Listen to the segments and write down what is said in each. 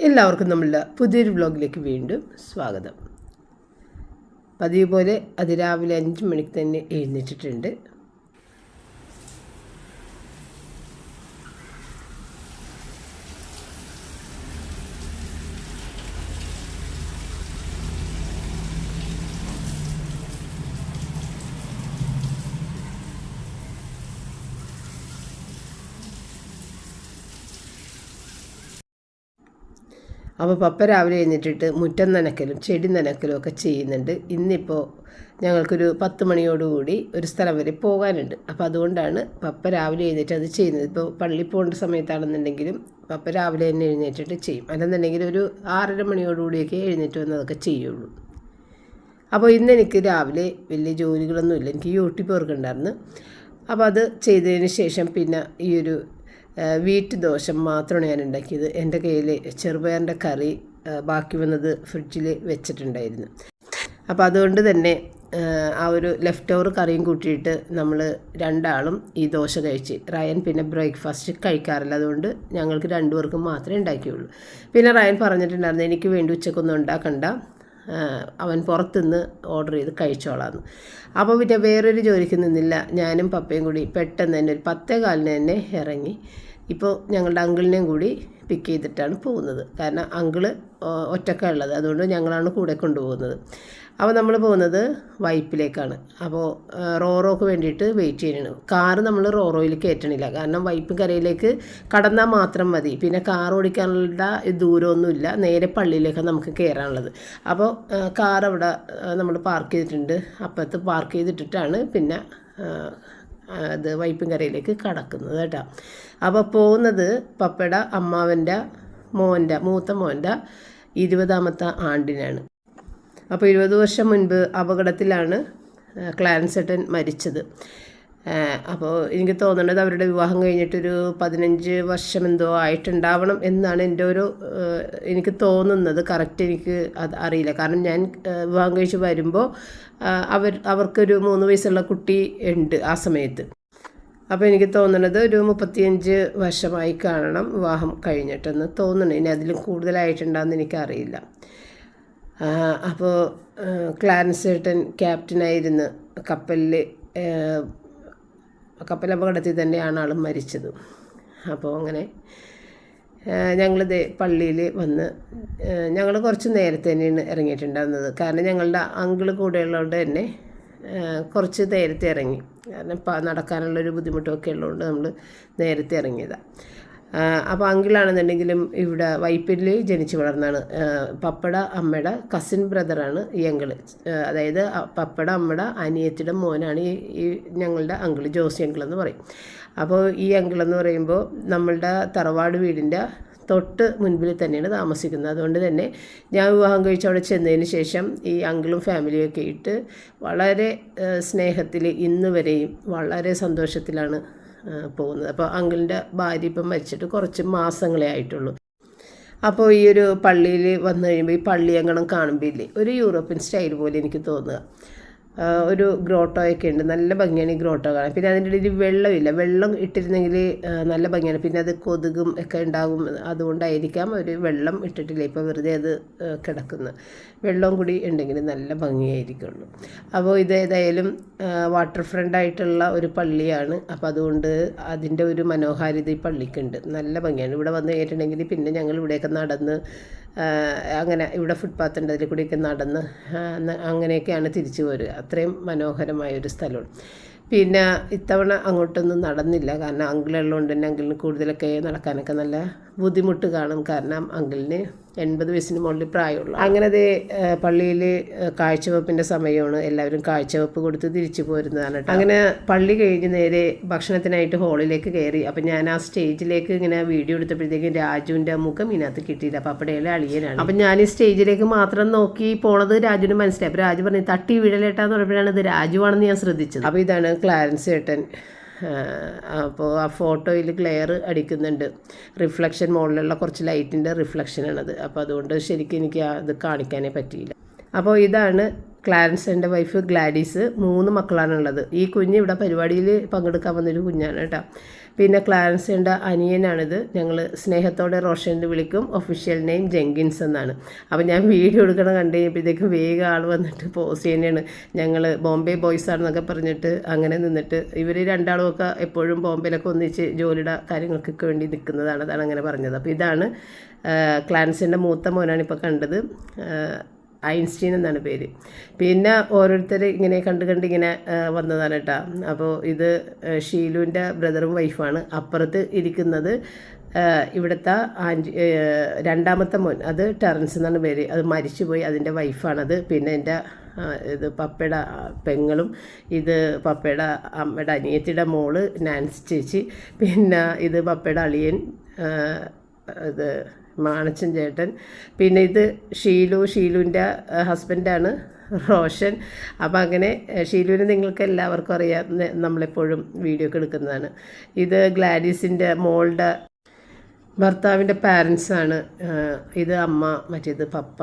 എല്ലാവർക്കും നമ്മളുടെ പുതിയൊരു വ്ളോഗിലേക്ക് വീണ്ടും സ്വാഗതം. പതിവ് പോലെ അതിരാവിലെ അഞ്ച് മണിക്ക് തന്നെ എഴുന്നേറ്റിട്ടുണ്ട്. അപ്പോൾ പപ്പ രാവിലെ എഴുന്നേറ്റിട്ട് മുറ്റം നനക്കലും ചെടി നനക്കലും ഒക്കെ ചെയ്യുന്നുണ്ട്. ഇന്നിപ്പോൾ ഞങ്ങൾക്കൊരു പത്ത് മണിയോടുകൂടി ഒരു സ്ഥലം വരെ പോകാനുണ്ട്. അപ്പോൾ അതുകൊണ്ടാണ് പപ്പ രാവിലെ എഴുന്നേറ്റ് അത് ചെയ്യുന്നത്. ഇപ്പോൾ പള്ളി പോകേണ്ട സമയത്താണെന്നുണ്ടെങ്കിലും പപ്പ രാവിലെ തന്നെ എഴുന്നേറ്റിട്ട് ചെയ്യും. അല്ലെന്നുണ്ടെങ്കിൽ ഒരു ആറര മണിയോടുകൂടിയൊക്കെ എഴുന്നേറ്റ് വന്നതൊക്കെ ചെയ്യുള്ളൂ. അപ്പോൾ ഇന്ന് എനിക്ക് രാവിലെ വലിയ ജോലികളൊന്നുമില്ല. എനിക്ക് യൂട്യൂബ് വർക്ക് ഉണ്ടായിരുന്നു. അപ്പോൾ അത് ചെയ്തതിന് ശേഷം പിന്നെ ഈ ഒരു വീറ്റ് ദോശ മാത്രമാണ് ഞാൻ ഉണ്ടാക്കിയത്. എന്റെ കയ്യിൽ ചെറുപയറിന്റെ കറി ബാക്കി വന്നത് ഫ്രിഡ്ജിൽ വെച്ചിട്ടുണ്ടായിരുന്നു. അപ്പോൾ അതുകൊണ്ട് തന്നെ ആ, ഒരു ലെഫ്റ്റ് ഓവർ കറിയും കൂട്ടിയിട്ട് നമ്മൾ രണ്ടാളും ഈ ദോശ കഴിച്ച് റയൻ പിന്നെ ബ്രേക്ക്ഫാസ്റ്റ് കഴിക്കാറില്ല. അതുകൊണ്ട് ഞങ്ങൾക്ക് രണ്ടു പേർക്കും മാത്രമേ ഉണ്ടാക്കിയുള്ളൂ. പിന്നെ റയൻ പറഞ്ഞിട്ടുണ്ടായിരുന്നു എനിക്ക് വേണ്ടി ഉച്ചക്കൊന്നും ഉണ്ടാക്കണ്ട. അവൻ പുറത്തുനിന്ന് ഓർഡർ ചെയ്ത് കഴിച്ചോളാന്ന്. അപ്പോൾ പിന്നെ വേറൊരു ജോലിക്ക് നിന്നില്ല. ഞാനും പപ്പയും കൂടി പെട്ടെന്ന് തന്നെ ഒരു പത്തേ കാലിന് തന്നെ ഇറങ്ങി. ഇപ്പോൾ ഞങ്ങളുടെ അങ്കിളിനെയും കൂടി പിക്ക് ചെയ്തിട്ടാണ് പോകുന്നത്. കാരണം അങ്കിൾ ഒറ്റക്കാണ് ഉള്ളത്. അതുകൊണ്ട് ഞങ്ങളാണ് കൂടെ കൊണ്ടുപോകുന്നത്. അപ്പോൾ നമ്മൾ പോകുന്നത് വൈപ്പിലേക്കാണ്. അപ്പോൾ റോറോക്ക് വേണ്ടിയിട്ട് വെയിറ്റ് ചെയ്യണം കാറ് നമ്മൾ റോറോയിൽ കയറ്റണില്ല. കാരണം വൈപ്പ് കരയിലേക്ക് കടന്നാൽ മാത്രം മതി. പിന്നെ കാർ ഓടിക്കാനുള്ള ദൂരമൊന്നുമില്ല. നേരെ പള്ളിയിലേക്കാണ് നമുക്ക് കയറാനുള്ളത്. അപ്പോൾ കാർ അവിടെ നമ്മൾ പാർക്ക് ചെയ്തിട്ടുണ്ട്. അപ്പുറത്ത് പാർക്ക് ചെയ്തിട്ടിട്ടാണ് പിന്നെ അത് വൈപ്പിൻകരയിലേക്ക് കടക്കുന്നത് കേട്ടോ. അപ്പോൾ പോകുന്നത് പപ്പയുടെ അമ്മാവന്റെ മോന്റെ മൂത്ത മോന്റെ ഇരുപതാമത്തെ ആണ്ടിനാണ്. അപ്പോൾ ഇരുപത് വർഷം മുൻപ് അപകടത്തിലാണ് ക്ലാൻസെട്ടൻ മരിച്ചത്. അപ്പോൾ എനിക്ക് തോന്നുന്നത് അവരുടെ വിവാഹം കഴിഞ്ഞിട്ടൊരു പതിനഞ്ച് വർഷം എന്തോ ആയിട്ടുണ്ടാവണം എന്നാണ് എന്റെ ഒരു എനിക്ക് തോന്നുന്നത്. കറക്റ്റ് എനിക്ക് അത് അറിയില്ല. കാരണം ഞാൻ വിവാഹം കഴിച്ച് വരുമ്പോൾ അവർ അവർക്കൊരു മൂന്ന് വയസ്സുള്ള കുട്ടി ഉണ്ട് ആ സമയത്ത്. അപ്പോൾ എനിക്ക് തോന്നുന്നത് ഒരു മുപ്പത്തിയഞ്ച് വർഷമായി കാണണം വിവാഹം കഴിഞ്ഞിട്ടെന്ന് തോന്നുന്നു. ഇനി അതിലും കൂടുതലായിട്ടുണ്ടാകുമെന്ന് എനിക്കറിയില്ല. അപ്പോൾ ക്ലാരൻസ് ഏട്ടൻ ക്യാപ്റ്റനായിരുന്ന് കപ്പലിൽ കപ്പൽ അപകടത്തിൽ തന്നെയാണ് ആൾ മരിച്ചത്. അപ്പോൾ അങ്ങനെ ഞങ്ങൾ പള്ളിയിൽ വന്ന് ഞങ്ങൾ കുറച്ച് നേരത്തെ തന്നെയാണ് ഇറങ്ങിയിട്ടുണ്ടായിരുന്നത്. കാരണം ഞങ്ങളുടെ അങ്കിൾ കൂടെ ഉള്ളതുകൊണ്ട് തന്നെ കുറച്ച് നേരത്തെ ഇറങ്ങി. കാരണം നടക്കാനുള്ളൊരു ബുദ്ധിമുട്ടൊക്കെ ഉള്ളതുകൊണ്ട് നമ്മൾ നേരത്തെ ഇറങ്ങിയതാണ് അപ്പോൾ അങ്കിളാണെന്നുണ്ടെങ്കിലും ഇവിടെ വൈപ്പിൽ ജനിച്ചു വളർന്നാണ്. പപ്പട അമ്മയുടെ കസിൻ ബ്രദറാണ് ഈ അങ്കിൾ. അതായത് പപ്പട അമ്മയുടെ അനിയത്തിയുടെ മോനാണ് ഈ ഞങ്ങളുടെ അങ്കിൾ ജോസി അങ്കിളെന്ന് പറയും. അപ്പോൾ ഈ അങ്കിളെന്ന് പറയുമ്പോൾ നമ്മളുടെ തറവാട് വീടിന്റെ തൊട്ട് മുൻപിൽ തന്നെയാണ് താമസിക്കുന്നത്. അതുകൊണ്ട് തന്നെ ഞാൻ വിവാഹം കഴിച്ച് അവിടെ ചെന്നതിന് ശേഷം ഈ അങ്കിളും ഫാമിലിയും ഒക്കെ ഇട്ട് വളരെ സ്നേഹത്തിൽ ഇന്ന് വരെയും വളരെ സന്തോഷത്തിലാണ് പോകുന്നത്. അപ്പോൾ അങ്കിളിന്റെ ഭാര്യ ഇപ്പം മരിച്ചിട്ട് കുറച്ച് മാസങ്ങളെ ആയിട്ടുള്ളൂ. അപ്പോൾ ഈ ഒരു പള്ളിയിൽ വന്നു കഴിയുമ്പോൾ ഈ പള്ളിയങ്കണം കാണുമ്പോൾ ഇല്ലേ? ഒരു യൂറോപ്യൻ സ്റ്റൈൽ പോലെ എനിക്ക് തോന്നുക. ഒരു ഗ്രോട്ടോയൊക്കെ ഉണ്ട്. നല്ല ഭംഗിയാണ് ഈ ഗ്രോട്ടോ കാണാൻ. പിന്നെ അതിന്റെ ഇടയിൽ വെള്ളമില്ല. വെള്ളം ഇട്ടിരുന്നെങ്കിൽ നല്ല ഭംഗിയാണ്. പിന്നെ അത് കൊതുകും ഒക്കെ ഉണ്ടാകും അതുകൊണ്ടായിരിക്കാം അവർ വെള്ളം ഇട്ടിട്ടില്ല. ഇപ്പോൾ വെറുതെ അത് കിടക്കുന്നു. കിടക്കുന്നത് വെള്ളവും കൂടി ഉണ്ടെങ്കിൽ നല്ല ഭംഗിയായിരിക്കുള്ളൂ. അപ്പോൾ ഇത് ഏതായാലും വാട്ടർ ഫ്രണ്ട് ആയിട്ടുള്ള ഒരു പള്ളിയാണ്. അപ്പോൾ അതുകൊണ്ട് അതിന്റെ ഒരു മനോഹാരിത ഈ പള്ളിക്കുണ്ട്. നല്ല ഭംഗിയാണ്. ഇവിടെ വന്ന് കഴിഞ്ഞിട്ടുണ്ടെങ്കിൽ പിന്നെ ഞങ്ങൾ ഇവിടെയൊക്കെ നടന്ന് അങ്ങനെ ഇവിടെ ഫുട്പാത്ത് ഉണ്ട് അതിൽ കൂടിയൊക്കെ നടന്ന് അങ്ങനെയൊക്കെയാണ് തിരിച്ചു പോരുക അത്രയും മനോഹരമായ ഒരു സ്ഥലമാണ്. പിന്നെ ഇത്തവണ അങ്ങോട്ടൊന്നും നടന്നില്ല. കാരണം അങ്കിളുള്ളതുകൊണ്ട് തന്നെ അങ്കിളിന് കൂടുതലൊക്കെ നടക്കാനൊക്കെ നല്ല ബുദ്ധിമുട്ട് കാണും. കാരണം അങ്കിളിന് എൺപത് വയസ്സിന് മുകളിൽ പ്രായമുള്ളൂ. അങ്ങനെ അതേ പള്ളിയിൽ കാഴ്ചവെപ്പിന്റെ സമയമാണ് എല്ലാവരും കാഴ്ചവെപ്പ് കൊടുത്ത് തിരിച്ചു പോരുന്നതാണ് അങ്ങനെ പള്ളി കഴിഞ്ഞ് നേരെ ഭക്ഷണത്തിനായിട്ട് ഹോളിലേക്ക് കയറി. അപ്പം ഞാൻ ആ സ്റ്റേജിലേക്ക് ഇങ്ങനെ വീഡിയോ എടുത്തപ്പോഴത്തേക്കും രാജുവിന്റെ മുഖം ഇതിനകത്ത് കിട്ടിയില്ല. അപ്പം അപ്പടയിലെ അളിയനാണ്. അപ്പം ഞാൻ ഈ സ്റ്റേജിലേക്ക് മാത്രം നോക്കി പോണത് രാജുവിന് മനസ്സിലായി. അപ്പം രാജു പറഞ്ഞു തട്ടി വീഴലേട്ടാന്ന് പറഞ്ഞപ്പോഴാണ് ഇത് രാജുവാണെന്ന് ഞാൻ ശ്രദ്ധിച്ചത്. അപ്പോൾ ഇതാണ് ക്ലാരൻസ് ഏട്ടൻ. അപ്പോൾ ആ ഫോട്ടോയിൽ ക്ലെയർ അടിക്കുന്നുണ്ട്. റിഫ്ലക്ഷൻ മുകളിലുള്ള കുറച്ച് ലൈറ്റിന്റെ റിഫ്ലക്ഷനാണത്. അപ്പോൾ അതുകൊണ്ട് ശരിക്കും എനിക്ക് അത് കാണിക്കാനേ പറ്റിയില്ല. അപ്പോൾ ഇതാണ് ക്ലാരൻസ് എന്റെ വൈഫ് ഗ്ലാഡീസ് മൂന്ന് മക്കളാണുള്ളത്. ഈ കുഞ്ഞ് ഇവിടെ പരിപാടിയിൽ പങ്കെടുക്കാൻ വന്നൊരു കുഞ്ഞാണ് കേട്ടോ. പിന്നെ ക്ലാരൻസിന്റെ അനിയനാണിത്. ഞങ്ങൾ സ്നേഹത്തോടെ റോഷൻ എന്ന് വിളിക്കും. ഒഫീഷ്യൽ നെയിം ജെങ്കിൻസ് എന്നാണ്. അപ്പോൾ ഞാൻ വീഡിയോ എടുക്കണം കണ്ടു കഴിഞ്ഞപ്പോഴത്തേക്കും വേഗം ആൾ വന്നിട്ട് പോസ് ചെയ്യുന്നതാണ്. ഞങ്ങൾ ബോംബെ ബോയ്സ് ആണെന്നൊക്കെ പറഞ്ഞിട്ട് അങ്ങനെ നിന്നിട്ട് ഇവർ രണ്ടാളും ഒക്കെ എപ്പോഴും ബോംബെയിലൊക്കെ ഒന്നിച്ച് ജോലിയുടെ കാര്യങ്ങൾക്കൊക്കെ വേണ്ടി നിൽക്കുന്നതാണ് അതാണ് അങ്ങനെ പറഞ്ഞത്. അപ്പോൾ ഇതാണ് ക്ലാൻസിന്റെ മൂത്ത മോനാണ് ഇപ്പോൾ കണ്ടത് ഐൻസ്റ്റീൻ എന്നാണ് പേര്. പിന്നെ ഓരോരുത്തർ ഇങ്ങനെ കണ്ട് കണ്ട് ഇങ്ങനെ വന്നതാണ് കേട്ടോ അപ്പോൾ ഇത് ഷീലുവിന്റെ ബ്രദറും വൈഫാണ് അപ്പുറത്ത് ഇരിക്കുന്നത് ഇവിടുത്തെ ആന്റി രണ്ടാമത്തെ മോൻ. അത് ടെറൻസ് എന്നാണ് പേര്. അത് മരിച്ചുപോയി. അതിന്റെ വൈഫാണത്. പിന്നെ എന്റെ ഇത് പപ്പയുടെ പെങ്ങളും ഇത് പപ്പയുടെ അമ്മയുടെ അനിയത്തിയുടെ മോൾ നാൻസ് ചേച്ചി. പിന്നെ ഇത് പപ്പയുടെ അളിയൻ ഇത് മാണച്ചൻ ചേട്ടൻ. പിന്നെ ഇത് ഷീലു ഷീലുവിന്റെ ഹസ്ബൻഡാണ് റോഷൻ. അപ്പോൾ അങ്ങനെ ഷീലുവിനെ നിങ്ങൾക്ക് എല്ലാവർക്കും അറിയാം നമ്മളെപ്പോഴും വീഡിയോ ഒക്കെ എടുക്കുന്നതാണ്. ഇത് ഗ്ലാഡീസിന്റെ മോളുടെ ഭർത്താവിന്റെ പാരൻസാണ് ഇത് അമ്മ മറ്റേത് പപ്പ.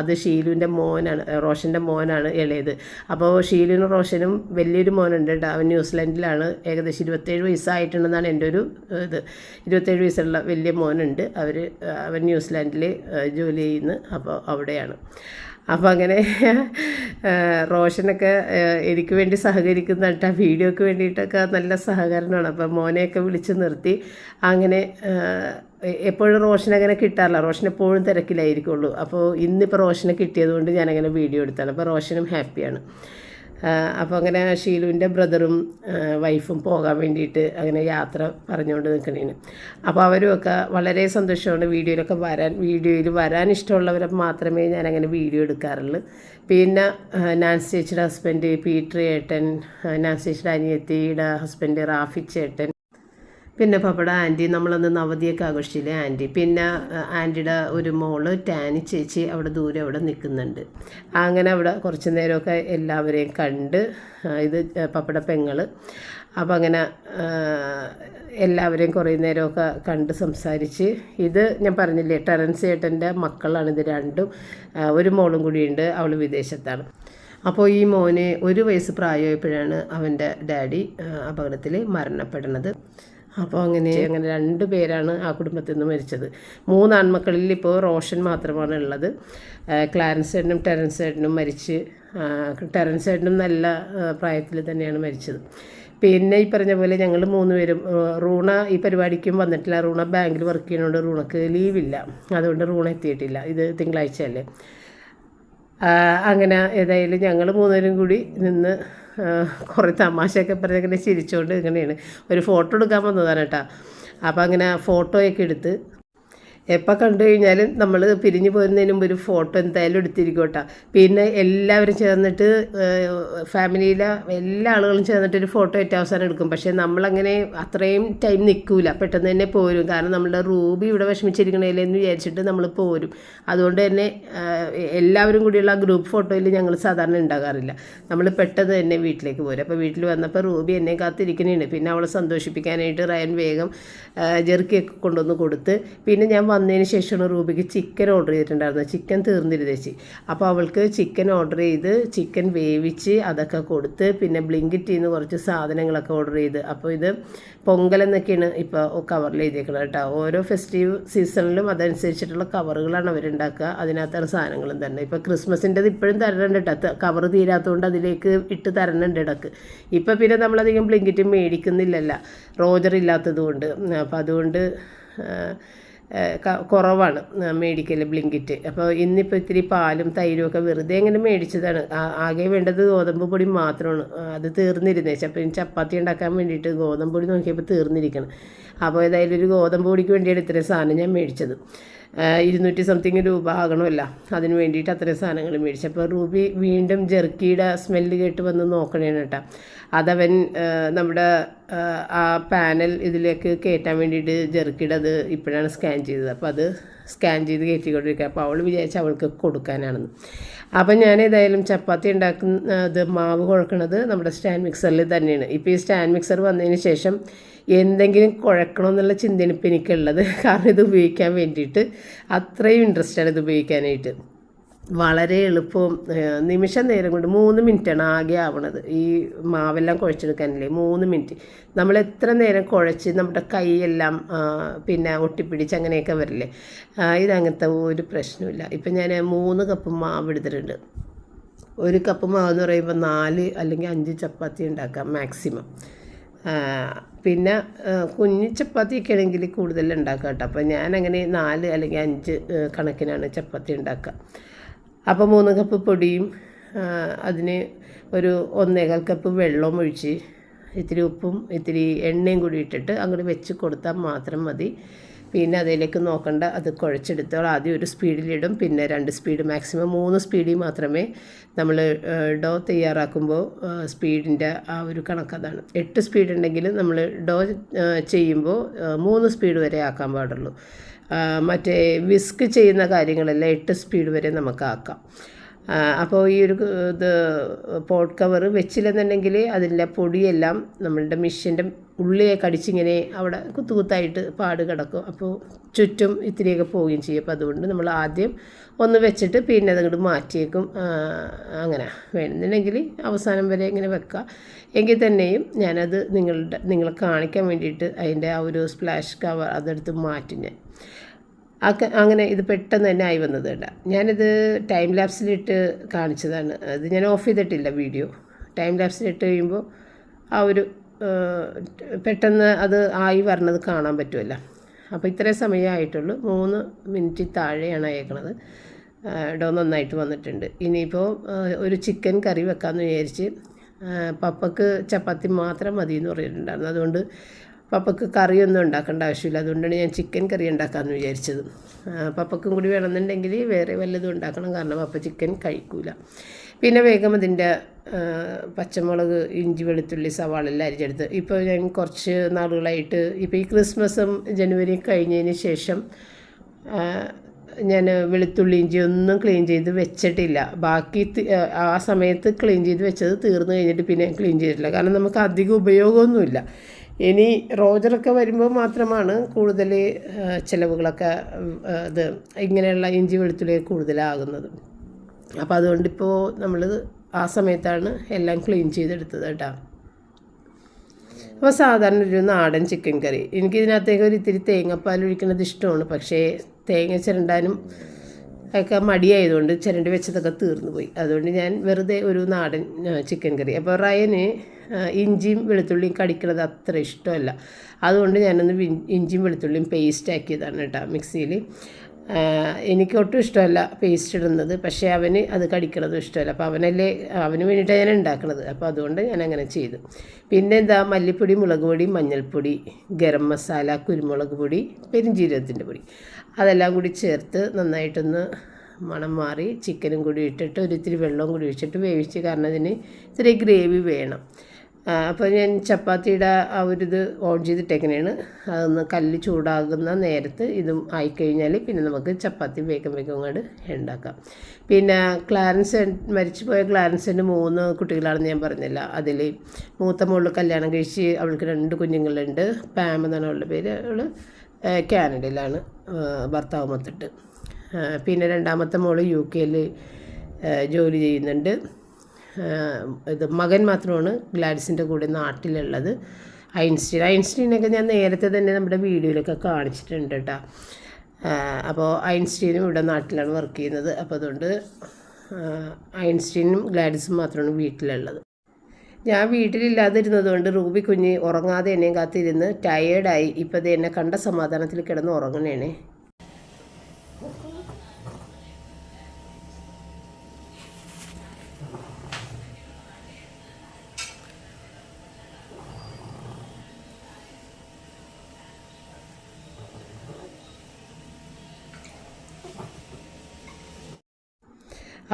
അത് ഷീലുവിന്റെ മോനാണ് റോഷന്റെ മോനാണ് ഇളയത്. അപ്പോൾ ഷീലുവിനും റോഷനും വലിയൊരു മോനുണ്ട് കേട്ടോ. അവൻ ന്യൂസിലൻഡിലാണ് ഏകദേശം ഇരുപത്തേഴ് വയസ്സായിട്ടുണ്ടെന്നാണ് എന്റെ ഒരു ഇത്. ഇരുപത്തേഴ് വയസ്സുള്ള വലിയ മോനുണ്ട്. അവർ അവൻ ന്യൂസിലാൻഡിൽ ജോലി ചെയ്യുന്നു അപ്പോൾ അവിടെയാണ്. അപ്പോൾ അങ്ങനെ റോഷനൊക്കെ എനിക്ക് വേണ്ടി സഹകരിക്കുന്ന കേട്ടോ വീഡിയോക്ക് വേണ്ടിയിട്ടൊക്കെ നല്ല സഹകരണമാണ്. അപ്പോൾ മോനെയൊക്കെ വിളിച്ച് നിർത്തി. അങ്ങനെ എപ്പോഴും റോഷൻ അങ്ങനെ കിട്ടാറില്ല. റോഷൻ എപ്പോഴും തിരക്കിലായിരിക്കുള്ളൂ. അപ്പോൾ ഇന്നിപ്പോൾ റോഷനെ കിട്ടിയതുകൊണ്ട് ഞാനങ്ങനെ വീഡിയോ എടുത്താണ്. അപ്പോൾ റോഷനും ഹാപ്പിയാണ്. അപ്പോൾ അങ്ങനെ ഷീലുവിന്റെ ബ്രദറും വൈഫും പോകാൻ വേണ്ടിയിട്ട് അങ്ങനെ യാത്ര പറഞ്ഞുകൊണ്ട് നിൽക്കണേന്. അപ്പോൾ അവരുമൊക്കെ വളരെ സന്തോഷമാണ് വീഡിയോയിലൊക്കെ വരാൻ വീഡിയോയിൽ വരാൻ ഇഷ്ടമുള്ളവരെ മാത്രമേ ഞാൻ അങ്ങനെ വീഡിയോ എടുക്കാറുള്ളൂ. പിന്നെ നാൻസി ചേച്ചിയുടെ ഹസ്ബൻഡ് പീറ്റർ ഏട്ടൻ നാൻസി ചേച്ചിയുടെ അനിയത്തിയുടെ ഹസ്ബൻഡ് റാഫി ചേട്ടൻ. പിന്നെ പപ്പട ആന്റി നമ്മളന്ന് നവതിയൊക്കെ ആഘോഷിച്ചില്ലേ ആന്റി? പിന്നെ ആന്റിയുടെ ഒരു മോൾ ടാനി ചേച്ചി അവിടെ ദൂരെ അവിടെ നിൽക്കുന്നുണ്ട് അങ്ങനെ അവിടെ കുറച്ച് നേരമൊക്കെ എല്ലാവരെയും കണ്ട് ഇത് പപ്പട പെങ്ങൾ അപ്പം അങ്ങനെ എല്ലാവരെയും കുറേ നേരമൊക്കെ കണ്ട് സംസാരിച്ച് ഇത് ഞാൻ പറഞ്ഞില്ലേ ടെറൻസ് ഏട്ടന്റെ മക്കളാണ് ഇത് രണ്ടും ഒരു മോളും കൂടിയുണ്ട് അവൾ വിദേശത്താണ്. അപ്പോൾ ഈ മോനെ ഒരു വയസ്സ് പ്രായമായപ്പോഴാണ് അവന്റെ ഡാഡി അപകടത്തിൽ മരണപ്പെടുന്നത്. അപ്പോൾ അങ്ങനെ അങ്ങനെ രണ്ട് പേരാണ് ആ കുടുംബത്തിൽ നിന്ന് മരിച്ചത്. മൂന്ന് ആൺമക്കളിൽ ഇപ്പോൾ റോഷൻ മാത്രമാണ് ഉള്ളത്. ക്ലാരൻസ് ഏട്ടനും ടെറൻസ് ഏട്ടനും മരിച്ച് ടെറൻസ് ഏട്ടനും നല്ല പ്രായത്തിൽ തന്നെയാണ് മരിച്ചത്. പിന്നെ ഈ പറഞ്ഞ പോലെ ഞങ്ങൾ മൂന്ന് പേരും റൂണ ഈ പരിപാടിക്കും വന്നിട്ടില്ല. റൂണ ബാങ്കിൽ വർക്ക് ചെയ്യുന്നതുകൊണ്ട് റൂണക്ക് ലീവില്ല. അതുകൊണ്ട് റൂണ എത്തിയിട്ടില്ല. ഇത് തിങ്കളാഴ്ചയല്ലേ. അങ്ങനെ ഏതായാലും ഞങ്ങൾ മൂന്നുപേരും കൂടി നിന്ന് കുറേ തമാശയൊക്കെ പറഞ്ഞ് ഇങ്ങനെ ചിരിച്ചുകൊണ്ട് ഇങ്ങനെയാണ്. ഒരു ഫോട്ടോ എടുക്കാൻ വന്നതാണ് കേട്ടോ. അപ്പോൾ അങ്ങനെ ഫോട്ടോയൊക്കെ എടുത്ത് എപ്പോൾ കണ്ടു കഴിഞ്ഞാലും നമ്മൾ പിരിഞ്ഞു പോകുന്നതിന് മുമ്പ് ഒരു ഫോട്ടോ എന്തായാലും എടുത്തിരിക്കോട്ടെ. പിന്നെ എല്ലാവരും ചേർന്നിട്ട് ഫാമിലിയിലെ എല്ലാ ആളുകളും ചേർന്നിട്ട് ഒരു ഫോട്ടോ ഏറ്റവും അവസാനം എടുക്കും. പക്ഷേ നമ്മളങ്ങനെ അത്രയും ടൈം നിൽക്കില്ല പെട്ടെന്ന് തന്നെ പോരും. കാരണം നമ്മുടെ റൂബി ഇവിടെ വിഷമിച്ചിരിക്കണേലെന്ന് വിചാരിച്ചിട്ട് നമ്മൾ പോരും. അതുകൊണ്ട് തന്നെ എല്ലാവരും കൂടിയുള്ള ഗ്രൂപ്പ് ഫോട്ടോയിൽ ഞങ്ങൾ സാധാരണ ഉണ്ടാകാറില്ല. നമ്മൾ പെട്ടെന്ന് തന്നെ വീട്ടിലേക്ക് പോരും. അപ്പോൾ വീട്ടിൽ വന്നപ്പോൾ റൂബി എന്നെ കാത്തിരിക്കുന്നുണ്ട് പിന്നെ അവളെ സന്തോഷിപ്പിക്കാനായിട്ട് റയൻ വേഗം ജെർക്കിയൊക്കെ കൊണ്ടുവന്ന് കൊടുത്ത്. പിന്നെ ഞാൻ വന്നതിന് ശേഷമാണ് റൂബിക്ക് ചിക്കൻ ഓർഡർ ചെയ്തിട്ടുണ്ടായിരുന്നത്. ചിക്കൻ തീർന്നിരുന്നേച്ചി അപ്പോൾ അവൾക്ക് ചിക്കൻ ഓർഡർ ചെയ്ത് ചിക്കൻ വേവിച്ച് അതൊക്കെ കൊടുത്ത് പിന്നെ ബ്ലിങ്കിറ്റിൽ നിന്ന് കുറച്ച് സാധനങ്ങളൊക്കെ ഓർഡർ ചെയ്ത്. അപ്പോൾ ഇത് പൊങ്കൽ എന്നൊക്കെയാണ് ഇപ്പോൾ കവറിൽ എഴുതിയേക്കുന്നത് കേട്ടോ. ഓരോ ഫെസ്റ്റീവ് സീസണിലും അതനുസരിച്ചിട്ടുള്ള കവറുകളാണ് അവരുണ്ടാക്കുക അതിനകത്താണ് സാധനങ്ങളും തന്നെ. ഇപ്പോൾ ക്രിസ്മസിന്റെത് ഇപ്പോഴും തരണുണ്ട് കേട്ടോ. കവർ തീരാത്തതുകൊണ്ട് അതിലേക്ക് ഇട്ട് തരണുണ്ട് ഇടയ്ക്ക്. ഇപ്പോൾ പിന്നെ നമ്മളധികം ബ്ലിങ്കിറ്റ് മേടിക്കുന്നില്ലല്ല. റോജർ ഇല്ലാത്തതുകൊണ്ട്. അപ്പോൾ അതുകൊണ്ട് കുറവാണ് മേടിക്കൽ ബ്ലിങ്കിറ്റ് അപ്പോൾ ഇന്നിപ്പോൾ ഇത്തിരി പാലും തൈരും ഒക്കെ വെറുതെ ഇങ്ങനെ മേടിച്ചതാണ്. ആകെ വേണ്ടത് ഗോതമ്പ് പൊടി മാത്രമാണ്. അത് തീർന്നിരുന്നേ. അപ്പം ചപ്പാത്തി ഉണ്ടാക്കാൻ വേണ്ടിയിട്ട് ഗോതമ്പ് പൊടി നോക്കിയപ്പോൾ തീർന്നിരിക്കണം. അപ്പോൾ ഏതായാലും ഒരു ഗോതമ്പ് പൊടിക്ക് വേണ്ടിയാണ് ഇത്രയും സാധനം ഞാൻ മേടിച്ചത്. ഇരുന്നൂറ്റി സംതിങ് രൂപ ആകണമല്ല. അതിന് വേണ്ടിയിട്ട് അത്രയും സാധനങ്ങൾ മേടിച്ചു. അപ്പോൾ റൂബി വീണ്ടും ജെർക്കിയുടെ സ്മെല്ല് കേട്ട് വന്ന് നോക്കണേണ് കേട്ടോ. അതവൻ നമ്മുടെ ആ പാനൽ ഇതിലേക്ക് കയറ്റാൻ വേണ്ടിയിട്ട് ജെർക്കിയുടെ അത് ഇപ്പോഴാണ് സ്കാൻ ചെയ്തത്. അപ്പോൾ അത് സ്കാൻ ചെയ്ത് കയറ്റിക്കൊണ്ടിരിക്കുക. അപ്പോൾ അവൾ വിചാരിച്ച് അവൾക്ക് കൊടുക്കാനാണെന്ന്. അപ്പം ഞാൻ ഏതായാലും ചപ്പാത്തി ഉണ്ടാക്കുന്ന ഉണ്ടാക്കുന്നത് മാവ് കുഴക്കണത് നമ്മുടെ സ്റ്റാൻഡ് മിക്സറിൽ തന്നെയാണ്. ഇപ്പോൾ ഈ സ്റ്റാൻഡ് മിക്സർ വന്നതിന് ശേഷം എന്തെങ്കിലും കുഴക്കണമെന്നുള്ള ചിന്തയാണ് ഇപ്പം എനിക്കുള്ളത്. കാരണം ഇത് ഉപയോഗിക്കാൻ വേണ്ടിയിട്ട് അത്രയും ഇൻട്രസ്റ്റാണ് ഇത് ഉപയോഗിക്കാനായിട്ട്. വളരെ എളുപ്പവും നിമിഷ നേരം കൊണ്ട് മൂന്ന് മിനിറ്റാണ് ആകെ ആവണത്. ഈ മാവെല്ലാം കുഴച്ചെടുക്കാനല്ലേ? മൂന്ന് മിനിറ്റ്. നമ്മൾ എത്ര നേരം കുഴച്ച് നമ്മുടെ കൈയെല്ലാം പിന്നെ ഒട്ടിപ്പിടിച്ച് അങ്ങനെയൊക്കെ വരില്ലേ? ഇതങ്ങനത്തെ ഒരു പ്രശ്നമില്ല. ഇപ്പം ഞാൻ മൂന്ന് കപ്പ് മാവ് എടുത്തിട്ടുണ്ട്. ഒരു കപ്പ് മാവ് എന്ന് പറയുമ്പോൾ നാല് അല്ലെങ്കിൽ അഞ്ച് ചപ്പാത്തി ഉണ്ടാക്കാം മാക്സിമം. പിന്നെ കുഞ്ഞു ചപ്പാത്തിയൊക്കെ ആണെങ്കിൽ കൂടുതൽ ഉണ്ടാക്കുക കേട്ടോ. അപ്പോൾ ഞാനങ്ങനെ നാല് അല്ലെങ്കിൽ അഞ്ച് കണക്കിനാണ് ചപ്പാത്തി ഉണ്ടാക്കുക. അപ്പോൾ മൂന്ന് കപ്പ് പൊടിയും അതിന് ഒരു ഒന്നേകാൽ കപ്പ് വെള്ളവും ഒഴിച്ച് ഇത്തിരി ഉപ്പും ഇത്തിരി എണ്ണയും കൂടി ഇട്ടിട്ട് അങ്ങോട്ട് വെച്ച് കൊടുത്താൽ മാത്രം മതി. പിന്നെ അതിലേക്ക് നോക്കണ്ട അത് കുഴച്ചെടുത്തോളം. ആദ്യം ഒരു സ്പീഡിലിടും പിന്നെ രണ്ട് സ്പീഡ് മാക്സിമം മൂന്ന് സ്പീഡിൽ മാത്രമേ നമ്മൾ ഡോ തയ്യാറാക്കുമ്പോൾ സ്പീഡിന്റെ ആ ഒരു കണക്കതാണ് എട്ട് സ്പീഡ് ഉണ്ടെങ്കിൽ നമ്മൾ ഡോ ചെയ്യുമ്പോൾ മൂന്ന് സ്പീഡ് വരെ ആക്കാൻ പാടുള്ളൂ. മറ്റേ വിസ്ക് ചെയ്യുന്ന കാര്യങ്ങളെല്ലാം എട്ട് സ്പീഡ് വരെ നമുക്ക് ആക്കാം. അപ്പോൾ ഈ ഒരു ഇത് പോട്ട് കവർ വെച്ചില്ലെന്നുണ്ടെങ്കിൽ അതിന്റെ പൊടിയെല്ലാം നമ്മളുടെ മെഷീന്റെ ഉള്ളിലേക്ക് കടിച്ചിങ്ങനെ അവിടെ കുത്തു കുത്തായിട്ട് പാട് കിടക്കും. അപ്പോൾ ചുറ്റും ഇത്തിരിയൊക്കെ പോവുകയും ചെയ്യും. അപ്പോൾ അതുകൊണ്ട് നമ്മൾ ആദ്യം ഒന്ന് വെച്ചിട്ട് പിന്നെ അതങ്ങോട്ട് മാറ്റിയേക്കും. അങ്ങനെ വേണമെന്നുണ്ടെങ്കിൽ അവസാനം വരെ ഇങ്ങനെ വെക്കുക. എങ്കിൽ തന്നെയും ഞാനത് നിങ്ങളുടെ നിങ്ങളെ കാണിക്കാൻ വേണ്ടിയിട്ട് അതിന്റെ ആ ഒരു സ്പ്ലാഷ് കവർ അതെടുത്ത് മാറ്റി ഞാൻ അങ്ങനെ ഇത് പെട്ടെന്ന് തന്നെ ആയി വന്നത് കേട്ടോ. ഞാനിത് ടൈം ലാപ്സിലിട്ട് കാണിച്ചതാണ്. അത് ഞാൻ ഓഫ് ചെയ്തിട്ടില്ല വീഡിയോ ടൈം ലാപ്സിലിട്ട് കഴിയുമ്പോൾ ആ ഒരു പെട്ടെന്ന് അത് ആയി വരണത് കാണാൻ പറ്റുമല്ല അപ്പോൾ ഇത്രയും സമയമായിട്ടുള്ളൂ മൂന്ന് മിനിറ്റ് താഴെയാണ് അയക്കണത്. ഡോ നന്നായിട്ട് വന്നിട്ടുണ്ട്. ഇനിയിപ്പോൾ ഒരു ചിക്കൻ കറി വെക്കാമെന്ന് വിചാരിച്ച് പപ്പക്ക് ചപ്പാത്തി മാത്രം മതി എന്ന് പറഞ്ഞിട്ടുണ്ടായിരുന്നു. അതുകൊണ്ട് പപ്പക്ക് കറിയൊന്നും ഉണ്ടാക്കേണ്ട ആവശ്യമില്ല. അതുകൊണ്ടാണ് ഞാൻ ചിക്കൻ കറി ഉണ്ടാക്കാമെന്ന് വിചാരിച്ചത്. പപ്പക്കും കൂടി വേണമെന്നുണ്ടെങ്കിൽ വേറെ വല്ലതും ഉണ്ടാക്കണം. കാരണം പപ്പ ചിക്കൻ കഴിക്കൂല. പിന്നെ വേഗം അതിന്റെ പച്ചമുളക് ഇഞ്ചി വെളുത്തുള്ളി സവാള എല്ലാം അരിച്ചെടുത്ത് ഇപ്പോൾ ഞാൻ കുറച്ച് നാളുകളായിട്ട് ഇപ്പോൾ ഈ ക്രിസ്മസും ജനുവരി കഴിഞ്ഞതിന് ശേഷം ഞാൻ വെളുത്തുള്ളി ഇഞ്ചി ഒന്നും ക്ലീൻ ചെയ്ത് വെച്ചിട്ടില്ല. ബാക്കി ആ സമയത്ത് ക്ലീൻ ചെയ്ത് വെച്ചത് തീർന്നു കഴിഞ്ഞിട്ട് പിന്നെ ക്ലീൻ ചെയ്തിട്ടില്ല. കാരണം നമുക്ക് അധികം ഉപയോഗമൊന്നുമില്ല. ഇനി റോജറൊക്കെ വരുമ്പോൾ മാത്രമാണ് കൂടുതൽ ചിലവുകളൊക്കെ ഇത് ഇങ്ങനെയുള്ള ഇഞ്ചി വെളുത്തുള്ളി കൂടുതലാകുന്നത്. അപ്പോൾ അതുകൊണ്ടിപ്പോൾ നമ്മൾ ആ സമയത്താണ് എല്ലാം ക്ലീൻ ചെയ്തെടുത്തത് കേട്ടോ. അപ്പോൾ സാധാരണ ഒരു നാടൻ ചിക്കൻ കറി. എനിക്ക് ഇതിനകത്തേക്ക് ഒരു ഇത്തിരി തേങ്ങാപ്പാൽ ഒഴിക്കുന്നത് ഇഷ്ടമാണ്. പക്ഷേ തേങ്ങ ചിരണ്ടാനും ഒക്കെ മടിയായതുകൊണ്ട് ചിരണ്ടി വെച്ചതൊക്കെ തീർന്നു പോയി അതുകൊണ്ട് ഞാൻ വെറുതെ ഒരു നാടൻ ചിക്കൻ കറി. അപ്പോൾ റയന് ഇഞ്ചിയും വെളുത്തുള്ളിയും കടിക്കുന്നത് അത്ര ഇഷ്ടമല്ല. അതുകൊണ്ട് ഞാനൊന്ന് ഇഞ്ചിയും വെളുത്തുള്ളിയും പേസ്റ്റ് ആക്കിയതാണ് കേട്ടോ മിക്സിയിൽ എനിക്ക് ഒട്ടും ഇഷ്ടമല്ല പേസ്റ്റ് ഇടുന്നത്. പക്ഷേ അവന് അത് കടിക്കണതും ഇഷ്ടമല്ല. അപ്പോൾ അവനല്ലേ അവന് വേണ്ടിയിട്ടാണ് ഞാൻ ഉണ്ടാക്കുന്നത് അപ്പോൾ അതുകൊണ്ട് ഞാൻ അങ്ങനെ ചെയ്തു. പിന്നെ എന്താ മല്ലിപ്പൊടി മുളക് പൊടി മഞ്ഞൾപ്പൊടി ഗരം മസാല കുരുമുളക് പൊടി പെരിഞ്ജീരകത്തിന്റെ പൊടി. അതെല്ലാം കൂടി ചേർത്ത് നന്നായിട്ടൊന്ന് മണം മാറി ചിക്കനും കൂടി ഇട്ടിട്ട് ഒരു ഇത്തിരി വെള്ളവും കൂടി ഒഴിച്ചിട്ട് വേവിച്ച് കാരണം അതിന് ഇത്തിരി ഗ്രേവി വേണം. അപ്പോൾ ഞാൻ ചപ്പാത്തിയുടെ ആ ഒരു ഇത് ഓൺ ചെയ്തിട്ടേക്കണേണ്. അതൊന്ന് കല്ല് ചൂടാകുന്ന നേരത്ത് ഇതും ആയിക്കഴിഞ്ഞാൽ പിന്നെ നമുക്ക് ചപ്പാത്തി വേഗം വേഗം അങ്ങോട്ട് ഉണ്ടാക്കാം. പിന്നെ ക്ലാരൻസ് മരിച്ചുപോയ ക്ലാരൻസിന്റെ മൂന്ന് കുട്ടികളാണെന്ന് ഞാൻ പറഞ്ഞില്ല. അതിൽ മൂത്ത മോൾ കല്യാണം കഴിച്ച് അവൾക്ക് രണ്ട് കുഞ്ഞുങ്ങളുണ്ട്. പാം എന്നാണ് അവളുടെ പേര്. അവൾ കാനഡയിലാണ് ഭർത്താവ് മൊത്തിട്ട് പിന്നെ രണ്ടാമത്തെ മോൾ യു കെയിൽ ജോലി ചെയ്യുന്നുണ്ട്. ഇത് മകൻ മാത്രമാണ് ഗ്ലാഡിസിന്റെ കൂടെ നാട്ടിലുള്ളത്. ഐൻസ്റ്റീൻ ഐൻസ്റ്റീനൊക്കെ ഞാൻ നേരത്തെ തന്നെ നമ്മുടെ വീഡിയോയിലൊക്കെ കാണിച്ചിട്ടുണ്ട് കേട്ടോ. അപ്പോൾ ഐൻസ്റ്റീനും ഇവിടെ നാട്ടിലാണ് വർക്ക് ചെയ്യുന്നത്. അപ്പോൾ അതുകൊണ്ട് ഐൻസ്റ്റീനും ഗ്ലാഡിസും മാത്രമാണ് വീട്ടിലുള്ളത്. ഞാൻ വീട്ടിലില്ലാതിരുന്നത് കൊണ്ട് റൂബി കുഞ്ഞ് ഉറങ്ങാതെ എന്നെയും കാത്തിരുന്ന് ടയേർഡായി ഇപ്പോൾ അത് എന്നെ കണ്ട സമാധാനത്തിൽ കിടന്ന് ഉറങ്ങണേണേ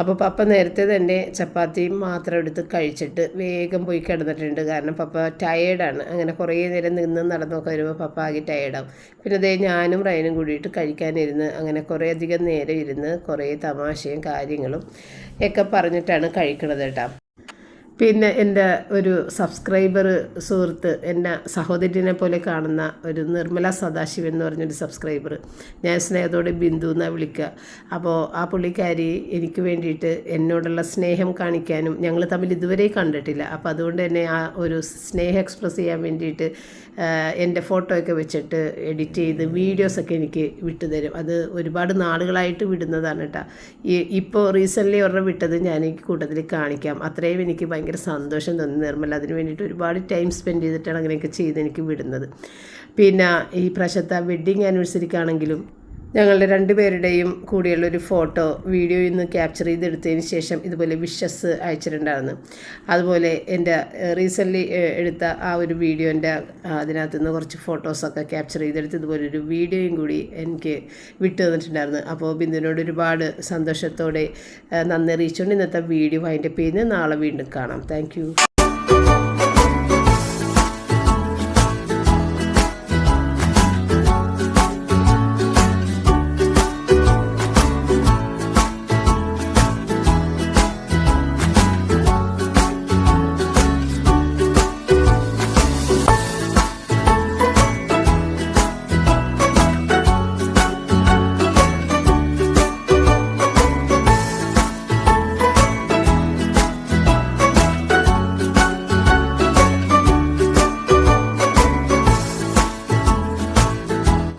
അപ്പോൾ പപ്പ നേരത്തെ തന്നെ ചപ്പാത്തിയും മാത്രം എടുത്ത് കഴിച്ചിട്ട് വേഗം പോയി കിടന്നിട്ടുണ്ട്. കാരണം പപ്പ ടയേർഡാണ് അങ്ങനെ കുറേ നേരം നിന്ന് നടന്നൊക്കെ വരുമ്പോൾ പപ്പ ആകെ ടയേർഡാവും പിന്നെ അതേ ഞാനും റൈനും കൂടിയിട്ട് കഴിക്കാനിരുന്ന് അങ്ങനെ കുറേ അധികം നേരം ഇരുന്ന് കുറേ തമാശയും കാര്യങ്ങളും ഒക്കെ പറഞ്ഞിട്ടാണ് കഴിക്കണത് കേട്ടോ. പിന്നെ എന്റെ ഒരു സബ്സ്ക്രൈബർ സുഹൃത്ത് എന്നെ സഹോദരിനെ പോലെ കാണുന്ന ഒരു നിർമ്മല സദാശിവൻ എന്ന് പറഞ്ഞൊരു സബ്സ്ക്രൈബർ. ഞാൻ സ്നേഹത്തോടെ ബിന്ദു എന്നാണ് വിളിക്കുക. അപ്പോൾ ആ പുള്ളിക്കാരി എനിക്ക് വേണ്ടിയിട്ട് എന്നോടുള്ള സ്നേഹം കാണിക്കാനും ഞങ്ങൾ തമ്മിൽ ഇതുവരെ കണ്ടിട്ടില്ല. അപ്പോൾ അതുകൊണ്ട് തന്നെ ആ ഒരു സ്നേഹം എക്സ്പ്രസ് ചെയ്യാൻ വേണ്ടിയിട്ട് എന്റെ ഫോട്ടോയൊക്കെ വെച്ചിട്ട് എഡിറ്റ് ചെയ്ത് വീഡിയോസൊക്കെ എനിക്ക് വിട്ടുതരും. അത് ഒരുപാട് നാളുകളായിട്ട് വിടുന്നതാണ് കേട്ടോ. ഇപ്പോൾ റീസെന്റ്ലി ഒരെണ്ണം വിട്ടത് ഞാൻ ഈ കൂട്ടത്തിൽ കാണിക്കാം. അത്രയും എനിക്ക് ഭയങ്കര സന്തോഷം തോന്നി നിർമ്മല. അതിന് വേണ്ടിയിട്ട് ഒരുപാട് ടൈം സ്പെൻഡ് ചെയ്തിട്ടാണ് അങ്ങനെയൊക്കെ ചെയ്ത് എനിക്ക് വിടുന്നത്. പിന്നെ ഈ പ്രാവശ്യത്തെ വെഡ്ഡിങ് ആനിവേഴ്സറിക്കാണെങ്കിലും ഞങ്ങളുടെ രണ്ടുപേരുടെയും കൂടിയുള്ള ഒരു ഫോട്ടോ വീഡിയോ ഇന്ന് ക്യാപ്ചർ ചെയ്തെടുത്തതിന് ശേഷം ഇതുപോലെ വിഷസ് അയച്ചിട്ടുണ്ടായിരുന്നു. അതുപോലെ എന്റെ റീസെന്റ്ലി എടുത്ത ആ ഒരു വീഡിയോന്റെ അതിനകത്ത് നിന്ന് കുറച്ച് ഫോട്ടോസൊക്കെ ക്യാപ്ചർ ചെയ്തെടുത്ത് ഇതുപോലെ ഒരു വീഡിയോയും കൂടി എനിക്ക് വിട്ടു തന്നിട്ടുണ്ടായിരുന്നു. അപ്പോൾ ബിന്ദുവിനോട് ഒരുപാട് സന്തോഷത്തോടെ നന്ദി അറിയിച്ചുകൊണ്ട് ഇന്നത്തെ വീഡിയോ അതിന്റെ പേരിന് നാളെ വീണ്ടും കാണാം. താങ്ക്